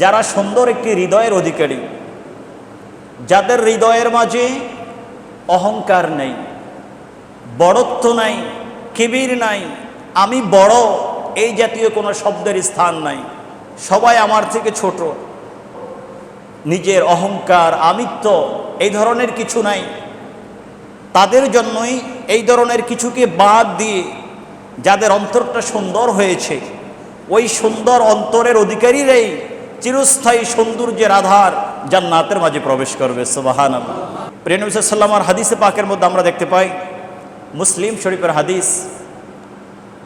যারা সুন্দর একটি হৃদয়ের অধিকারী, যাদের হৃদয়ের মাঝে অহংকার নেই, বড়ত্ব নাই কিবির নাই, আমি বড়, এই জাতীয় কোনো শব্দের স্থান নাই, সবাই আমার থেকে ছোট, নিজের অহংকার, আমিত্ব, এই ধরনের কিছু নাই। তাদের জন্যই এই ধরনের কিছুকে বাদ দিয়ে যাদের অন্তরটা সুন্দর হয়েছে, ওই সুন্দর অন্তরের অধিকারীরাই চিরস্থায়ী সৌন্দর্যের আধার জান্নাতের মাঝে প্রবেশ করবে সুবাহান প্রিয়নবী সাল্লামার হাদিসে পাকের মধ্যে আমরা দেখতে পাই, মুসলিম শরীফের হাদিস।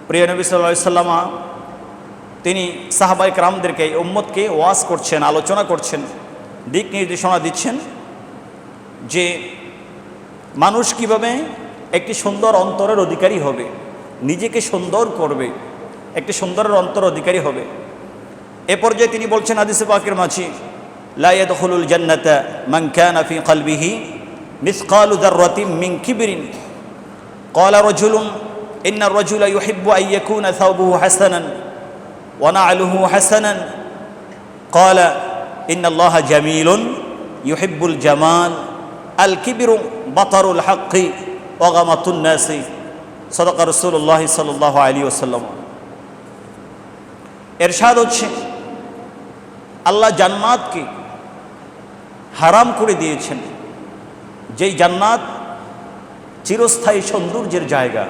প্রিয় নবী সাল্লাহ সাল্লামা তিনি সাহাবাইক রামদেরকে এই উম্মতকে ওয়াজ করছেন, আলোচনা করছেন, দিক নির্দেশনা দিচ্ছেন যে মানুষ কীভাবে একটি সুন্দর অন্তরের অধিকারী হবে, নিজেকে সুন্দর করবে, একটি সুন্দরের অন্তর অধিকারী হবে। এ পর্যায়ে তিনি বলছেন আদিসে পাকের মাঝি লাইয়াদুল জান্নাতা মান কানা ফি কলবিহি মিসকালু দাররাতিন মিন কিবরিন قال رجل إن الرجل يحب أن يكون ثوبه حسنا ونعله حسنا قال إن الله جميل يحب الجمال الكبر بطر الحق وغمط الناس صدق رسول الله صلى الله عليه وسلم এরশাদ হচ্ছে আল্লাহ জান্নাতকে হারাম করে দিয়েছেন। যেই জান্নাত চিরস্থায়ী সৌন্দর্যের জায়গা।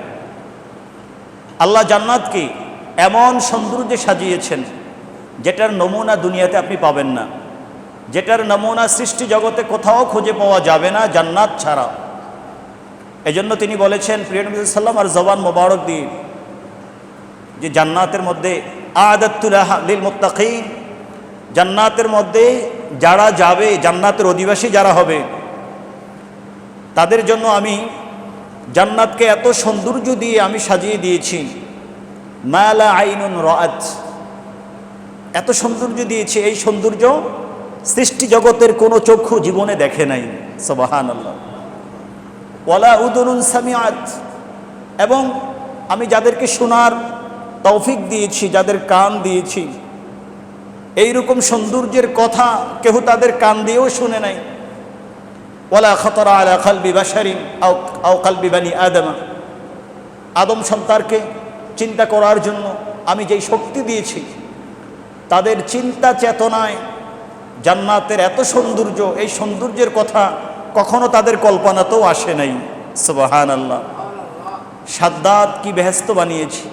আল্লাহ জান্নাতকে এমন সৌন্দর্যে সাজিয়েছেন, যেটার নমুনা দুনিয়াতে আপনি পাবেন না। যেটার নমুনা সৃষ্টি জগতে কোথাও খুঁজে পাওয়া যাবে না জান্নাত ছাড়া। এজন্য তিনি বলেছেন, প্রিয় নবী সাল্লাম আর জবান মোবারক দিয়ে, যে জান্নাতের মধ্যে আদাতুল্লাহ লিল মুত্তাকিন জান্নাতের মধ্যে যারা যাবে, জান্নাতের অধিবাসী যারা হবে, তাদের জন্য আমি জান্নাতকে এত সৌন্দর্য দিয়ে আমি সাজিয়ে দিয়েছি। মায়ালা আইনুন রাত এত সৌন্দর্য দিয়েছি, এই সৌন্দর্য সৃষ্টি জগতের কোনো চক্ষু জীবনে দেখে নাই। সবাহান আল্লাহ ওয়ালা উদনুন সামিয়াত এবং আমি যাদেরকে শোনার তৌফিক দিয়েছি, যাদের কান দিয়েছি এইরকম সৌন্দর্যের কথা কেহ তাদের কান দিয়েও শুনে নাই। ওয়ালা খতরা আলা খালবি বাসারিন আও কালবি বানি আদমা। আদম সন্তানকে চিন্তা করার জন্য আমি যেই শক্তি দিয়েছি, তাদের চিন্তা চেতনায় জান্নাতের এত সৌন্দর্য, এই সৌন্দর্যের কথা কখনো তাদের কল্পনাতেও আসে নাই। সুবাহান আল্লাহ সাদ্দাত কি বেহেস্ত বানিয়েছি?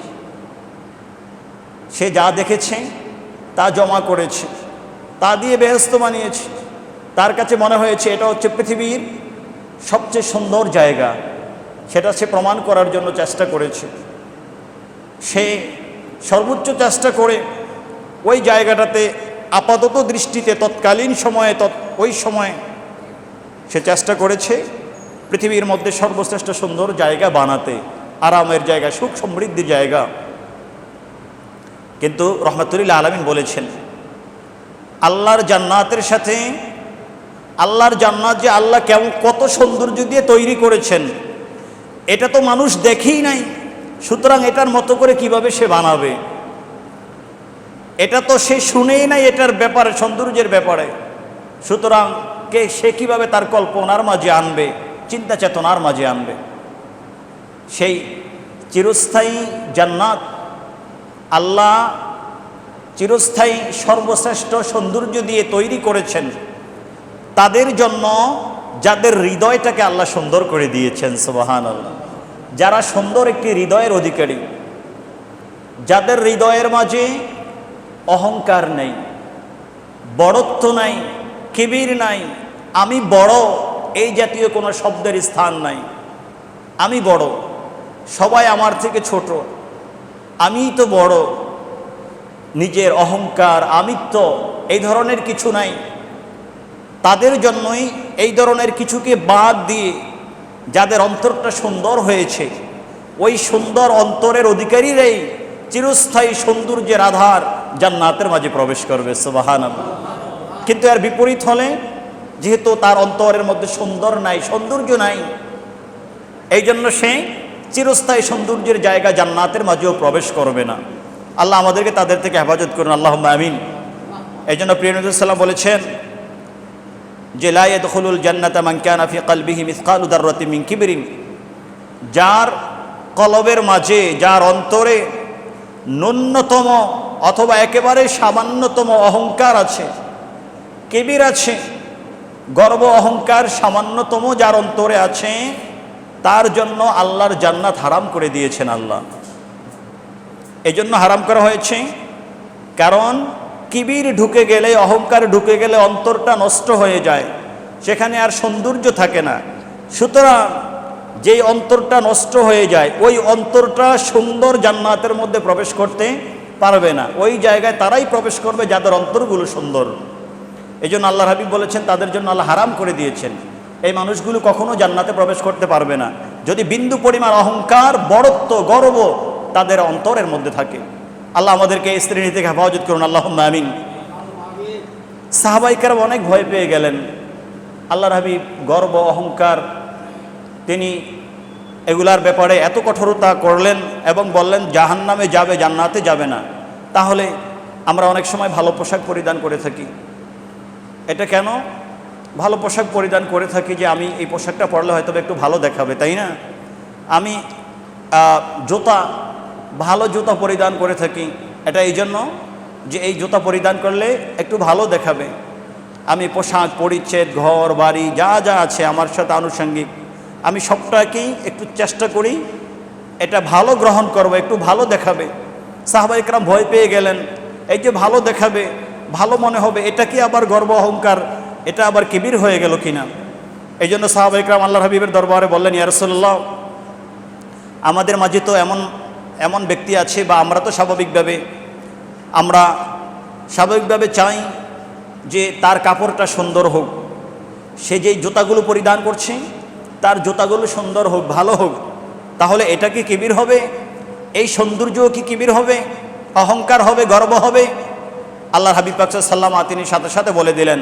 সে যা দেখেছে তা জমা করেছে, তা দিয়ে বেহেস্ত বানিয়েছে। তার কাছে মনে হয়েছে এটা হচ্ছে পৃথিবীর সবচেয়ে সুন্দর জায়গা। সেটা সে প্রমাণ করার জন্য চেষ্টা করেছে। সে সর্বোচ্চ চেষ্টা করে ওই জায়গাটাতে আপাতত দৃষ্টিতে তৎকালীন সময়ে, তৎ ওই সময়ে সে চেষ্টা করেছে পৃথিবীর মধ্যে সর্বশ্রেষ্ঠ সুন্দর জায়গা বানাতে। আরামের জায়গা, সুখ সমৃদ্ধির জায়গা। কিন্তু রহমতুল্লাহ আলমিন বলেছেন, আল্লাহর জান্নাতের সাথে, আল্লাহর জান্নাত যে আল্লাহ কেমন, কত সৌন্দর্য দিয়ে তৈরি করেছেন, এটা তো মানুষ দেখেই নাই। সুতরাং এটার মতো করে কীভাবে সে বানাবে? এটা তো সে শুনেই নাই এটার ব্যাপারে, সৌন্দর্যের ব্যাপারে। সুতরাং কে, সে কীভাবে তার কল্পনার মাঝে আনবে, চিন্তা চেতনার মাঝে আনবে? সেই চিরস্থায়ী জান্নাত আল্লাহ চিরস্থায়ী সর্বশ্রেষ্ঠ সৌন্দর্য দিয়ে তৈরি করেছেন। তাদের জন্য যাদের হৃদয়টাকে আল্লাহ সুন্দর করে দিয়েছেন সুবাহান আল্লাহ যারা সুন্দর একটি হৃদয়ের অধিকারী, যাদের হৃদয়ের মাঝে অহংকার নেই, বড়ত্ব নাই কিবির নাই, আমি বড়, এই জাতীয় কোনো শব্দের স্থান নাই। আমি বড়, সবাই আমার থেকে ছোট। আমিই তো বড়, নিজের অহংকার, আমিত্ব, এই ধরনের কিছু নাই। তাদের জন্যই এই ধরনের কিছুকে বাদ দিয়ে যাদের অন্তরটা সুন্দর হয়েছে, ওই সুন্দর অন্তরের অধিকারীরাই চিরস্থায়ী সৌন্দর্যের আধার জান্নাতের মাঝে প্রবেশ করবে সুবাহান কিন্তু এর বিপরীত হলে, যেহেতু তার অন্তরের মধ্যে সুন্দর নাই, সৌন্দর্য নাই এই জন্য সে চিরস্থায়ী সৌন্দর্যের জায়গা জান্নাতের মাঝেও প্রবেশ করবে না। আল্লাহ আমাদেরকে তাদের থেকে হেফাজত করুন। আল্লাহ আমিন। এই জন্য প্রিয়নুসাল্লাম বলেছেন যে লাইয়ে দখলুল জান্নাতা মাঙ্কানা ফি কালবিহি মিসকাল উদাররতি মিন কিবরিন। যার কলবের মাঝে, যার অন্তরে ন্যূনতম অথবা একেবারে সামান্যতম অহংকার আছে, কেবির আছে, গর্ব অহংকার সামান্যতম যার অন্তরে আছে তার জন্য আল্লাহর জান্নাত হারাম করে দিয়েছেন আল্লাহ। এজন্য হারাম করা হয়েছে। কারণ কিবির ঢুকে গেলে, অহংকার ঢুকে গেলে অন্তরটা নষ্ট হয়ে যায়। সেখানে আর সৌন্দর্য থাকে না। সুতরাং যেই অন্তরটা নষ্ট হয়ে যায়, ওই অন্তরটা সুন্দর জান্নাতের মধ্যে প্রবেশ করতে পারবে না। ওই জায়গায় তারাই প্রবেশ করবে যাদের অন্তরগুলো সুন্দর। এই জন্য আল্লাহ হাবিব বলেছেন, তাদের জন্য আল্লাহ হারাম করে দিয়েছেন। এই মানুষগুলো কখনো জান্নাতে প্রবেশ করতে পারবে না। যদি বিন্দু পরিমাণ অহংকার বড়ত্ব গর্ব তাদের অন্তরের মধ্যে থাকে। আল্লাহ আমাদেরকে এই শ্রেণি থেকে হেফাজত করুন। আল্লাহ আমিন। সাহাবাইকার অনেক ভয় পেয়ে গেলেন। আল্লাহর হাবিব গর্ব, অহংকার, তিনি এগুলার ব্যাপারে এত কঠোরতা করলেন এবং বললেন জাহান নামে যাবে, জান্নাতে যাবে না। তাহলে আমরা অনেক সময় ভালো পোশাক পরিধান করে থাকি। এটা কেন? ভালো পোশাক পরিধান করে থাকি যে আমি এই পোশাকটা পরলে হয়তো একটু ভালো দেখাবে, তাই না? আমি জুতা, ভালো জুতা পরিধান করে থাকি। এটা এই জন্য যে এই জুতা পরিধান করলে একটু ভালো দেখাবে। আমি পোশাক, পরিচ্ছেদ, ঘর, বাড়ি, যা যা আছে আমার সাথে আনুষঙ্গিক। আমি সবটাকেই একটু চেষ্টা করি, এটা ভালো গ্রহণ করব, একটু ভালো দেখাবে। সাহাবাইকরাম ভয় পেয়ে গেলেন, এই যে ভালো দেখাবে, ভালো মনে হবে, এটা কি আবার গর্ব, অহংকার? এটা আবার কিবির হয়ে গেল কিনা? এই জন্য সাহাবাইকরাম আল্লাহ হাবিবের দরবারে বললেন ইয়ারসল্লাহ আমাদের মাঝে তো এমন এমন ব্যক্তি আছে বা আমরা তো স্বাভাবিকভাবে, আমরা স্বাভাবিকভাবে চাই যে তার কাপড়টা সুন্দর হোক। সে যেই জুতাগুলো পরিধান করছে, তার জুতাগুলো সুন্দর হোক, ভালো হোক, তাহলে এটা কি কিবির হবে? এই সৌন্দর্যও কি কিবির হবে? অহংকার হবে, গর্ব হবে? আল্লাহ হাবিব পাক সাল্লাম তিনি সাথে সাথে বলে দিলেন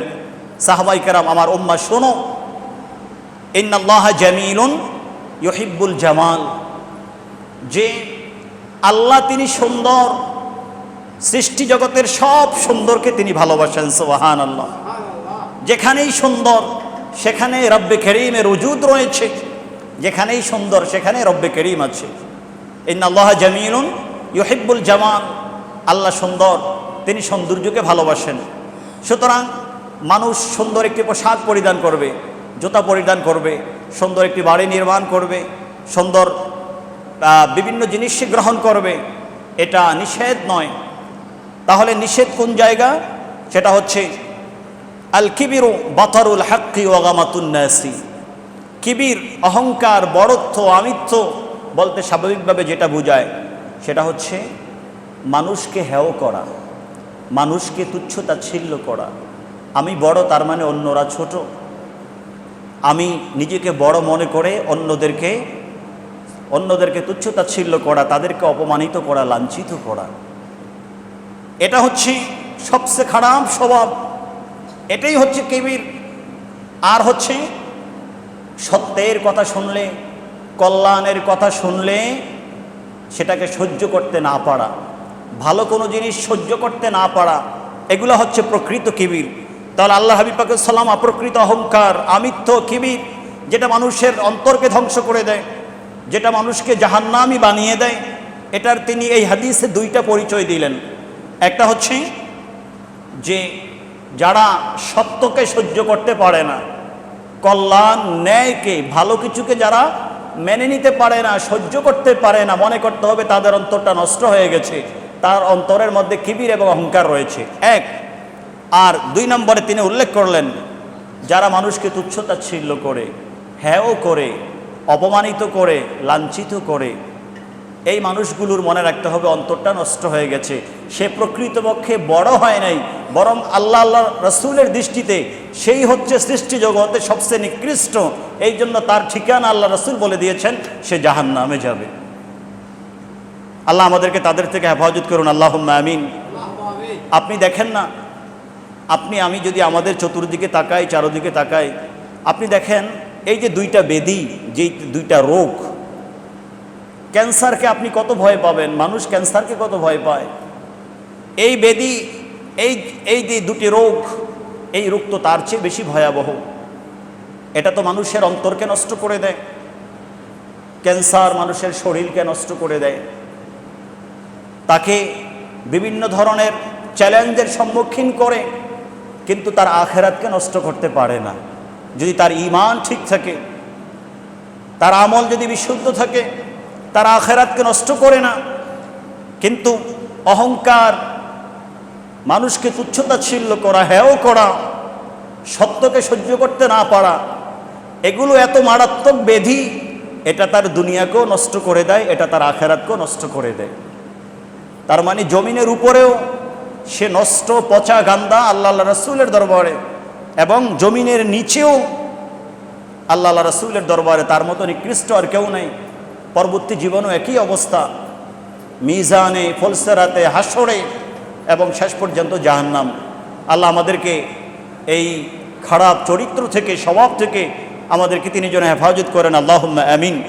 সাহাবাই কারাম আমার উম্মা শোনো। ইন্নাল্লাহ জামিলুন ইহিব্বুল জামাল। যে আল্লাহ তিনি সুন্দর, সৃষ্টি জগতের সব সুন্দরকে তিনি ভালোবাসেন সোহান আল্লাহ যেখানেই সুন্দর, সেখানে রব্বে করিমের উজুদ রয়েছে। যেখানেই সুন্দর, সেখানে রব্বে করিম আছে। ইন্নাল্লাহ জামিলুন ইহিব্বুল জামাল। আল্লাহ সুন্দর, তিনি সৌন্দর্যকে ভালোবাসেন। সুতরাং মানুষ সুন্দর একটি পোশাক পরিধান করবে, জুতা পরিধান করবে, সুন্দর একটি বাড়ি নির্মাণ করবে, সুন্দর বিভিন্ন জিনিস গ্রহণ করবে, এটা নিষেধ নয়। তাহলে নিষেধ কোন জায়গা? সেটা হচ্ছে আল কিবিরু বাতারুল হাক্কি ওগামাতুন্নাসি কিবির অহংকার, বড়ত্ব, আমিত্ব বলতে স্বাভাবিকভাবে যেটা বোঝায়, সেটা হচ্ছে মানুষকে হেয় করা, মানুষকে তুচ্ছ তাচ্ছিল্য করা। আমি বড়, তার মানে অন্যরা ছোট। আমি নিজেকে বড় মনে করে অন্যদেরকে অন্যদেরকে তুচ্ছ তাচ্ছিল্য করা, তাদেরকে অপমানিত করা, লাঞ্ছিত করা। এটা হচ্ছে সবচেয়ে খারাপ স্বভাব। এটাই হচ্ছে কেবির। আর হচ্ছে সত্যের কথা শুনলে, কল্যাণের কথা শুনলে সেটাকে সহ্য করতে না পারা। ভালো কোনো জিনিস সহ্য করতে না পারা, এগুলো হচ্ছে প্রকৃত কিবির। তাহলে আল্লাহ হাবিব পাকে সালাম অপ্রকৃত অহংকার, আমিত্ব কিবির যেটা মানুষের অন্তরকে ধ্বংস করে দেয়, যেটা মানুষকে জাহান্নামি বানিয়ে দেয়, এটার তিনি এই হাদিসে দুইটা পরিচয় দিলেন। একটা হচ্ছে যে যারা সত্যকে সহ্য করতে পারে না, কল্যাণ, ন্যায়কে, ভালো কিছুকে যারা মেনে নিতে পারে না, সহ্য করতে পারে না, মনে করতে হবে তাদের অন্তরটা নষ্ট হয়ে গেছে, তার অন্তরের মধ্যে কিবির এবং অহংকার রয়েছে। এক আর দুই নম্বরে তিনি উল্লেখ করলেন, যারা মানুষকে তুচ্ছতাচ্ছিল্য করে, হ্যাঁও করে, অপমানিত করে, লাঞ্ছিত করে, এই মানুষগুলোর মনে রাখতে হবে অন্তরটা নষ্ট হয়ে গেছে। সে প্রকৃতপক্ষে বড় হয় নাই, বরং আল্লাহ আল্লাহ রসুলের দৃষ্টিতে সেই হচ্ছে সৃষ্টি জগতে সবচেয়ে নিকৃষ্ট। এই জন্য তার ঠিকানা আল্লাহ রসুল বলে দিয়েছেন, সে জাহান নামে যাবে। আল্লাহ আমাদেরকে তাদের থেকে হেফাজত করুন আল্লাহ আমিন। আপনি দেখেন না আপনি, আমি যদি আমাদের চতুর্দিকে তাকাই, চারোদিকে তাকাই, আপনি দেখেন এই যে দুইটা বেদি, যেই দুইটা রোগ, ক্যান্সারকে আপনি কত ভয় পাবেন? মানুষ ক্যান্সারকে কত ভয় পায়? এই বেদি, এই এই যে দুটি রোগ, এই রোগ তো তার চেয়ে বেশি ভয়াবহ। এটা তো মানুষের অন্তরকে নষ্ট করে দেয়। ক্যান্সার মানুষের শরীরকে নষ্ট করে দেয়। তাকে বিভিন্ন ধরনের চ্যালেঞ্জের সম্মুখীন করে। কিন্তু তার আখেরাতকে নষ্ট করতে পারে না। যদি তার ইমান ঠিক থাকে, তার আমল যদি বিশুদ্ধ থাকে, তার আখেরাতকে নষ্ট করে না। কিন্তু অহংকার মানুষকে তুচ্ছতাচ্ছিল্য করা হেও করা, সত্যকে সহ্য করতে না পারা, এগুলো এত মারাত্মক বেধি, এটা তার দুনিয়াকেও নষ্ট করে দেয়, এটা তার আখেরাতকেও নষ্ট করে দেয়। তার মানে জমিনের উপরেও সে নষ্ট পচা গান্দা আল্লাহ আল্লাহ রসুলের দরবারে এবং জমিনের নিচেও আল্লাহ আল্লাহ রসুলের দরবারে তার মতো নিকৃষ্ট আর কেউ নেই। পরবর্তী জীবনও একই অবস্থা। মিজানে, ফলসেরাতে, হাসরে এবং শেষ পর্যন্ত জাহান্নাম। আল্লাহ আমাদেরকে এই খারাপ চরিত্র থেকে, স্বভাব থেকে আমাদেরকে তিনি যেন হেফাজত করেন। আল্লাহ আমিন।